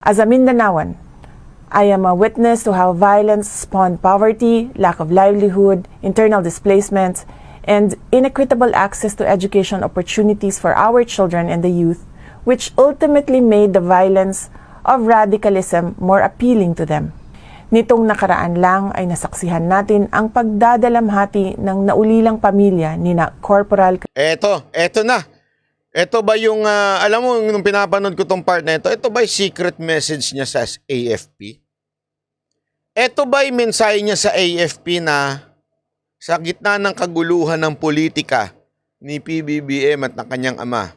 As a Mindanaoan, I am a witness to how violence spawned poverty, lack of livelihood, internal displacement, and inequitable access to education opportunities for our children and the youth, which ultimately made the violence of radicalism more appealing to them. Nitong nakaraan lang ay nasaksihan natin ang pagdadalamhati ng naulilang pamilya ni na Corporal Eto, eto na. Eto ba yung, ah, alam mo, nung pinapanood ko tong part na ito, ito ba yung secret message niya sa AFP? Ito ba yung mensahe niya sa AFP na sa gitna ng kaguluhan ng politika ni PBBM at ng kanyang ama,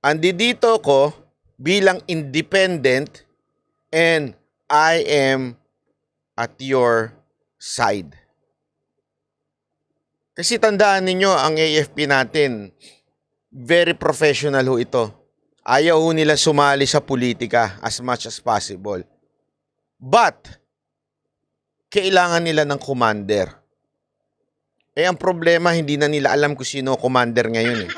andi dito ko bilang independent and I am at your side. Kasi tandaan ninyo, ang AFP natin, very professional ho ito. Ayaw ho nila sumali sa politika as much as possible. But, kailangan nila ng commander. Eh, ang problema, hindi na nila alam kung sino commander ngayon eh.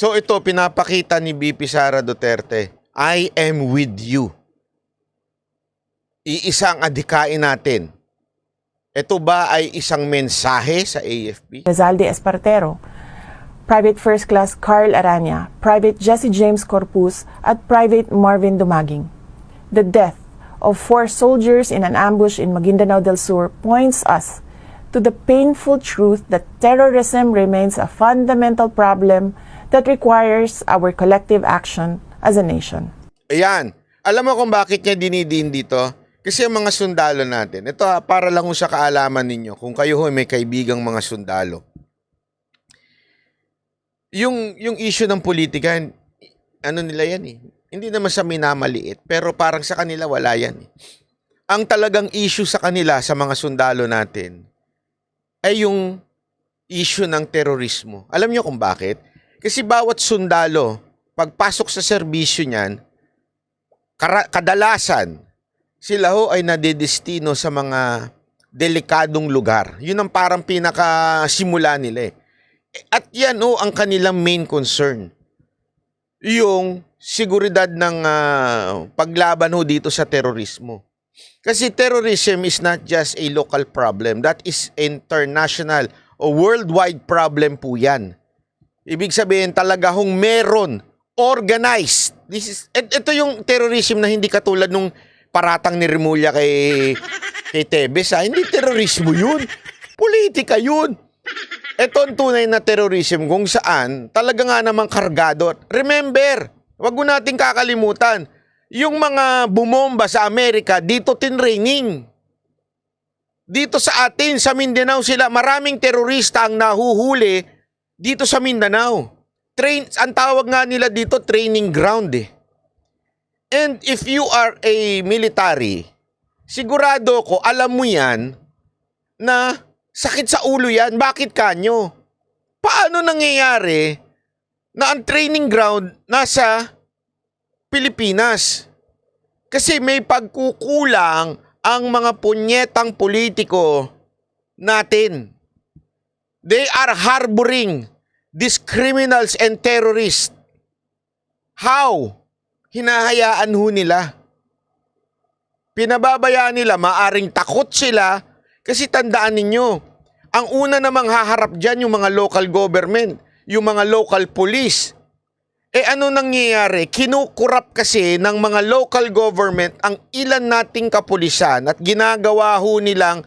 So ito, pinapakita ni BP Sara Duterte, I am with you. Iisa ang adhikain natin. Ito ba ay isang mensahe sa AFP? Rizalde Espartero, Private First Class Carl Aranya, Private Jesse James Corpus, at Private Marvin Dumaging. The death of four soldiers in an ambush in Maguindanao del Sur points us to the painful truth that terrorism remains a fundamental problem that requires our collective action as a nation. Ayan. Alam mo kung bakit niya dinidin dito? Kasi ang mga sundalo natin, ito ha, para lang sa kaalaman ninyo, kung kayo ho may kaibigang mga sundalo. Yung, yung issue ng politika, ano nila yan eh. Hindi naman sa minamaliit, pero parang sa kanila wala yan eh. Ang talagang issue sa kanila, sa mga sundalo natin, ay yung issue ng terorismo. Alam niyo kung bakit? Kasi bawat sundalo, pagpasok sa serbisyo niyan, kadalasan, sila ho ay nadedestino sa mga delikadong lugar. Yun ang parang pinakasimula nila eh. At yan ho ang kanilang main concern. Yung seguridad ng ah, paglaban ho dito sa terorismo. Kasi terrorism is not just a local problem. That is international o worldwide problem po yan. Ibig sabihin talaga hong meron organized. This is et- ito yung terrorism na hindi katulad nung paratang ni Remulla kay kay Tebes. Ha? Hindi terorismo 'yun. Politika 'yun. Ito ang tunay na terrorism kung saan talaga nga namang kargado. Remember, wag mo nating kakalimutan, yung mga bumomba sa Amerika, dito tinraining. Dito sa atin, sa Mindanao sila, maraming terorista ang nahuhuli dito sa Mindanao. Train, ang tawag nga nila dito, training ground eh. And if you are a military, sigurado ko, alam mo yan, na sakit sa ulo yan. Bakit kanyo? Paano nangyayari na ang training ground nasa Pilipinas? Kasi may pagkukulang ang mga punyetang politiko natin. They are harboring these criminals and terrorists. How? Hinahayaan ho nila. Pinababayaan nila, maaring takot sila kasi tandaan ninyo, ang una namang haharap dyan yung mga local government, yung mga local police. Eh ano nangyayari? Kinukurap kasi ng mga local government ang ilan nating kapulisan at ginagawa ho nilang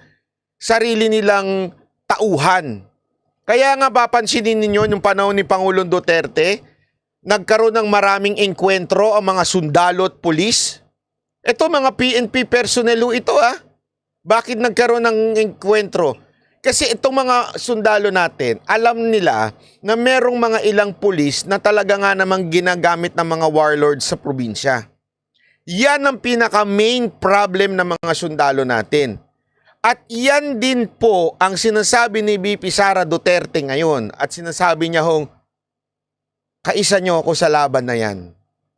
sarili nilang tauhan. Kaya nga papansinin ninyo yung panahon ni Pangulong Duterte, nagkaroon ng maraming engkwentro ang mga sundalo at pulis. Ito mga PNP personnel ito ah. Bakit nagkaroon ng engkwentro? Kasi itong mga sundalo natin, alam nila na merong mga ilang pulis na talaga nga namang ginagamit ng mga warlords sa probinsya. Yan ang pinaka main problem ng mga sundalo natin. At yan din po ang sinasabi ni BP Sara Duterte ngayon at sinasabi niya hong kaisa niyo ako sa laban na yan.